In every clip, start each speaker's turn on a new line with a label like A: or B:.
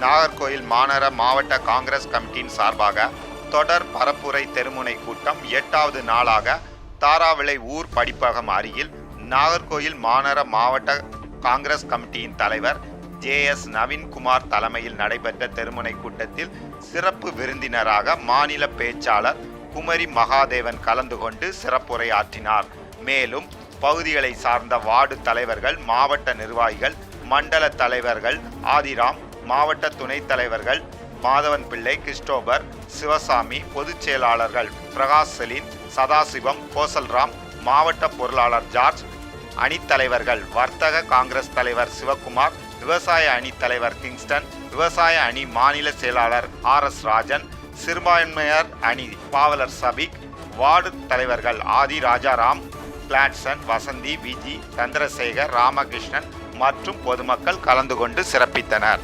A: நாகர்கோயில் மாநகர மாவட்ட காங்கிரஸ் கமிட்டியின் சார்பாக தொடர் பரப்புரை தெருமுனை கூட்டம் எட்டாவது நாளாக தாராவிளை ஊர் படிப்பகம் அருகில் நாகர்கோயில் மாநகர மாவட்ட காங்கிரஸ் கமிட்டியின் தலைவர் ஜே எஸ் நவீன்குமார் தலைமையில் நடைபெற்ற தெருமுனை கூட்டத்தில் சிறப்பு விருந்தினராக மாநில பேச்சாளர் குமரி மகாதேவன் கலந்து கொண்டு சிறப்புரையாற்றினார். மேலும் பகுதிகளை சார்ந்த வார்டு தலைவர்கள் மாவட்ட நிர்வாகிகள் மண்டல தலைவர்கள் ஆதிராம் மாவட்ட துணைத் தலைவர்கள் மாதவன் பிள்ளை கிறிஸ்டோபர் சிவசாமி பொதுச் செயலாளர்கள் பிரகாஷ் செலின் சதாசிவம் கோசல்ராம் மாவட்ட பொருளாளர் ஜார்ஜ் அணித்தலைவர்கள் வர்த்தக காங்கிரஸ் தலைவர் சிவகுமார் விவசாய அணி தலைவர் கிங்ஸ்டன் விவசாய அணி மாநில செயலாளர் ஆர் எஸ் ராஜன் சிறுபான்மையர் அணி பாவலர் சபிக் வார்டு தலைவர்கள் ஆதி ராஜாராம் பிளாட்சன் வசந்தி விஜி சந்திரசேகர் ராமகிருஷ்ணன் மற்றும் பொதுமக்கள் கலந்து கொண்டு சிறப்பித்தனர்.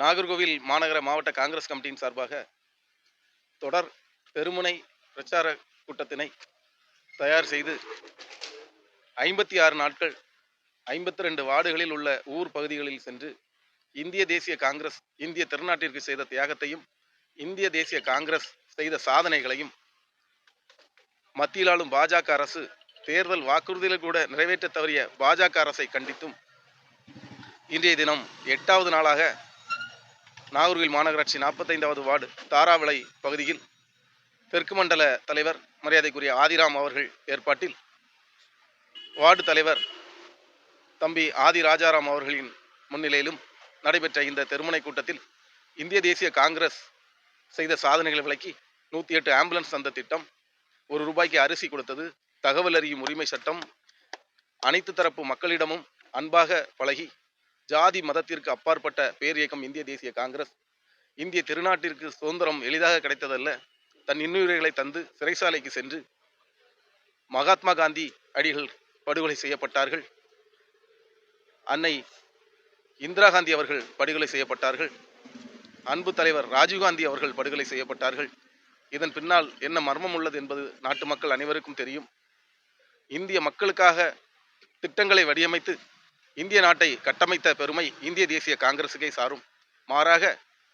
B: நாகர்கோவில் மாநகர மாவட்ட காங்கிரஸ் கமிட்டியின் சார்பாக தொடர் பெருமுனை பிரச்சார கூட்டத்தினை தயார் செய்து ஐம்பத்தி ஆறு நாட்கள் ஐம்பத்தி ரெண்டு வார்டுகளில் உள்ள ஊர் பகுதிகளில் சென்று இந்திய தேசிய காங்கிரஸ் இந்திய திருநாட்டிற்கு செய்த தியாகத்தையும் இந்திய தேசிய காங்கிரஸ் செய்த சாதனைகளையும் மத்தியில் ஆளும் பாஜக அரசு தேர்தல் வாக்குறுதியில் கூட நிறைவேற்ற தவறிய பாஜக அரசை கண்டித்தும் இன்றைய தினம் எட்டாவது நாளாக நாகர்கோவில் மாநகராட்சி நாற்பத்தைந்தாவது வார்டு தாராவிளை பகுதியில் தெற்கு மண்டல தலைவர் மரியாதைக்குரிய ஆதிராம் அவர்கள் ஏற்பாட்டில் வார்டு தலைவர் தம்பி ஆதி ராஜாராம் அவர்களின் முன்னிலையிலும் நடைபெற்ற இந்த தெருமுனை கூட்டத்தில் இந்திய தேசிய காங்கிரஸ் செய்த சாதனைகளை விளக்கி நூற்றி எட்டு ஆம்புலன்ஸ் தந்த திட்டம் ஒரு ரூபாய்க்கு அரிசி கொடுத்தது தகவல் அறியும் உரிமை சட்டம் அனைத்து தரப்பு மக்களிடமும் அன்பாக பழகி ஜாதி மதத்திற்கு அப்பாற்பட்ட பேர் இயக்கம் இந்திய தேசிய காங்கிரஸ். இந்திய திருநாட்டிற்கு சுதந்திரம் எளிதாக கிடைத்ததல்ல. தன் இன்னுயிர்களை தந்து சிறைசாலைக்கு சென்று மகாத்மா காந்தி அடிகள் படுகொலை செய்யப்பட்டார்கள். அன்னை இந்திரா காந்தி அவர்கள் படுகொலை செய்யப்பட்டார்கள். அன்பு தலைவர் ராஜீவ்காந்தி அவர்கள் படுகொலை செய்யப்பட்டார்கள். இதன் பின்னால் என்ன மர்மம் உள்ளது என்பது நாட்டு மக்கள் அனைவருக்கும் தெரியும். இந்திய மக்களுக்காக திட்டங்களை வடிவமைத்து இந்திய நாட்டை கட்டமைத்த பெருமை இந்திய தேசிய காங்கிரசுக்கே சாரும். மாறாக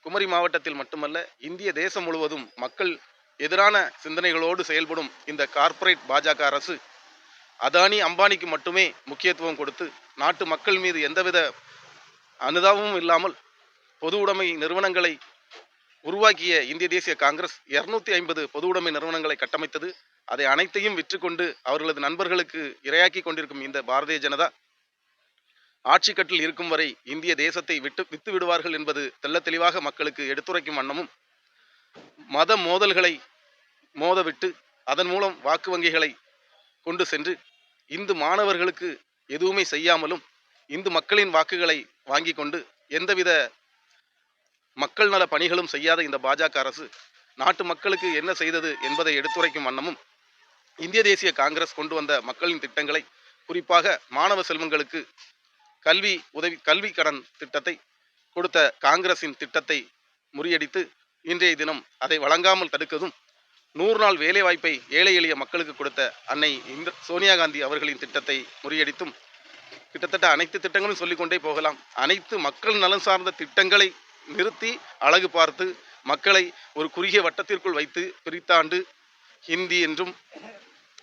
B: குமரி மாவட்டத்தில் மட்டுமல்ல இந்திய தேசம் முழுவதும் மக்கள் எதிரான சிந்தனைகளோடு செயல்படும் இந்த கார்ப்பரேட் பாஜக அரசு அதானி அம்பானிக்கு மட்டுமே முக்கியத்துவம் கொடுத்து நாட்டு மக்கள் மீது எந்தவித அனுதாபமும் இல்லாமல் பொது உடைமை நிறுவனங்களை உருவாக்கிய இந்திய தேசிய காங்கிரஸ் இருநூத்தி ஐம்பது பொது உடைமை நிறுவனங்களை கட்டமைத்தது. அதை அனைத்தையும் விற்றுக்கொண்டு அவர்களது நண்பர்களுக்கு இரையாக்கி கொண்டிருக்கும் இந்த பாரதிய ஜனதா ஆட்சி கட்டில் இருக்கும் வரை இந்திய தேசத்தை விட்டு வித்து விடுவார்கள் என்பது தெள்ள தெளிவாக மக்களுக்கு எடுத்துரைக்கும் வண்ணமும் மத மோதல்களை மோதவிட்டு அதன் மூலம் வாக்கு வங்கிகளை கொண்டு சென்று இந்து மாணவர்களுக்கு எதுவுமே செய்யாமலும் இந்து மக்களின் வாக்குகளை வாங்கி கொண்டு எந்தவித மக்கள் நல பணிகளும் செய்யாத இந்த பாஜக அரசு நாட்டு மக்களுக்கு என்ன செய்தது என்பதை எடுத்துரைக்கும் வண்ணமும் இந்திய தேசிய காங்கிரஸ் கொண்டு வந்த மக்களின் திட்டங்களை குறிப்பாக மாணவ செல்வங்களுக்கு கல்வி உதவி கல்வி கடன் திட்டத்தை கொடுத்த காங்கிரசின் திட்டத்தை முறியடித்து இன்றைய தினம் அதை வழங்காமல் தடுக்கதும் நூறு நாள் வேலைவாய்ப்பை ஏழை எளிய மக்களுக்கு கொடுத்த அன்னை இந்த சோனியா காந்தி அவர்களின் திட்டத்தை முறியடித்தும் கிட்டத்தட்ட அனைத்து திட்டங்களும் சொல்லிக்கொண்டே போகலாம். அனைத்து மக்கள் நலன் சார்ந்த திட்டங்களை நிறுத்தி அழகு பார்த்து மக்களை ஒரு குறுகிய வட்டத்திற்குள் வைத்து பிரித்தாண்டு ஹிந்தி என்றும்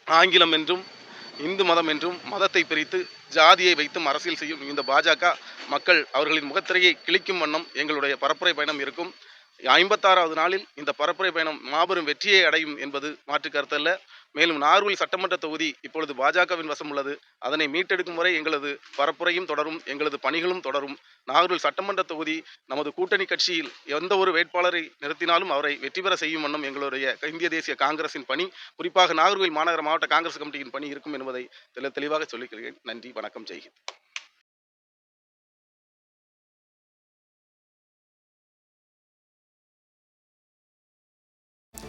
B: ஆங்கிலம் என்றும் இந்து மதம் என்றும் மதத்தை பிரித்து ஜாதியை வைத்தும் அரசியல் செய்யும் இந்த பாஜக மக்கள் அவர்களின் முகத்திரையை கிழிக்கும் வண்ணம் எங்களுடைய பரப்புரை பயணம் இருக்கும். ஐம்பத்தாறாவது நாளில் இந்த பரப்புரை பயணம் மாபெரும் வெற்றியை அடையும் என்பது மாற்று கருத்தல்ல. மேலும் நார்வில் சட்டமன்ற தொகுதி இப்பொழுது பாஜகவின் வசம் உள்ளது. அதனை மீட்டெடுக்கும் வரை எங்களது பரப்புரையும் தொடரும் எங்களது பணிகளும் தொடரும். நாகூரில் சட்டமன்ற தொகுதி நமது கூட்டணி கட்சியில் எந்த ஒரு வேட்பாளரை நிறுத்தினாலும் அவரை வெற்றி பெற செய்யும் வண்ணம் எங்களுடைய இந்திய தேசிய காங்கிரசின் பணி. குறிப்பாக நாகர்கோவில் மாநகர மாவட்ட காங்கிரஸ் கமிட்டியின் பணி இருக்கும் என்பதை தெளி- தெளிவாக சொல்லிக்கிறேன். நன்றி வணக்கம் ஜெய்ஹிந்த்.